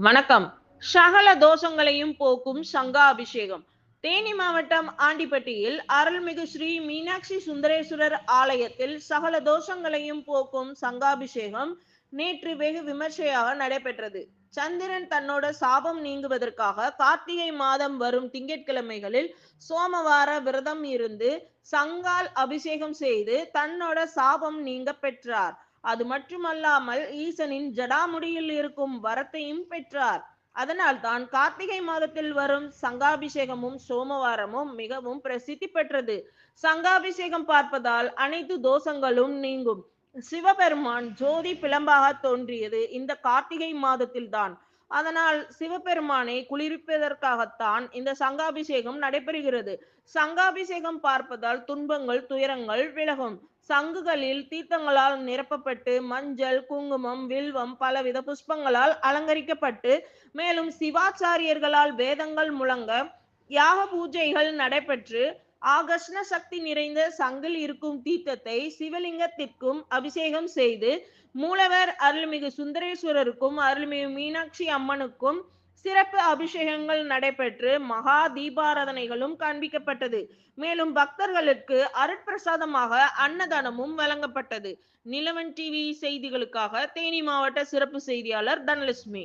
வணக்கம். சகல தோஷங்களையும் போக்கும் சங்கா அபிஷேகம் தேனி மாவட்டம் ஆண்டிப்பட்டியில் அருள்மிகு ஸ்ரீ மீனாட்சி சுந்தரேஸ்வரர் ஆலயத்தில் சகல தோஷங்களையும் போக்கும் சங்காபிஷேகம் நேற்று வெகு விமர்சையாக நடைபெற்றது. சந்திரன் தன்னோட சாபம் நீங்குவதற்காக கார்த்திகை மாதம் வரும் திங்கட்கிழமைகளில் சோமவார விரதம் இருந்து சங்கால் அபிஷேகம் செய்து தன்னோட சாபம் நீங்க பெற்றார். அது மட்டுமல்லாமல் ஈசனின் ஜடாமுடியில் இருக்கும் வரத்தையும் பெற்றார். அதனால் தான் கார்த்திகை மாதத்தில் வரும் சங்காபிஷேகமும் சோமவாரமும் மிகவும் பிரசித்தி பெற்றது. சங்காபிஷேகம் பார்ப்பதால் அனைத்து தோஷங்களும் நீங்கும். சிவபெருமான் ஜோதி பிளம்பாக தோன்றியது இந்த கார்த்திகை மாதத்தில் தான் அதனால் சிவபெருமானை குளிர்ப்பதற்காகத்தான் இந்த சங்காபிஷேகம் நடைபெறுகிறது. சங்காபிஷேகம் பார்ப்பதால் துன்பங்கள் துயரங்கள் விலகும். சங்குகளில் தீர்த்தங்களால் நிரப்பப்பட்டு மஞ்சள் குங்குமம் வில்வம் பலவித புஷ்பங்களால் அலங்கரிக்கப்பட்டு மேலும் சிவாச்சாரியர்களால் வேதங்கள் முழங்க யாக பூஜைகள் நடைபெற்று ஆகர்ஷ்ண சக்தி நிறைந்த சங்கில் இருக்கும் தீர்த்தத்தை சிவலிங்கத்திற்கும் அபிஷேகம் செய்து மூலவர் அருள்மிகு சுந்தரேஸ்வரருக்கும் அருள்மிகு மீனாட்சி அம்மனுக்கும் சிறப்பு அபிஷேகங்கள் நடைபெற்று மகா தீபாராதனைகளும் காண்பிக்கப்பட்டது. மேலும் பக்தர்களுக்கு அருட்பிரசாதமாக அன்னதானமும் வழங்கப்பட்டது. நிலவன் டிவி செய்திகளுக்காக தேனி மாவட்ட சிறப்பு செய்தியாளர் தனலட்சுமி.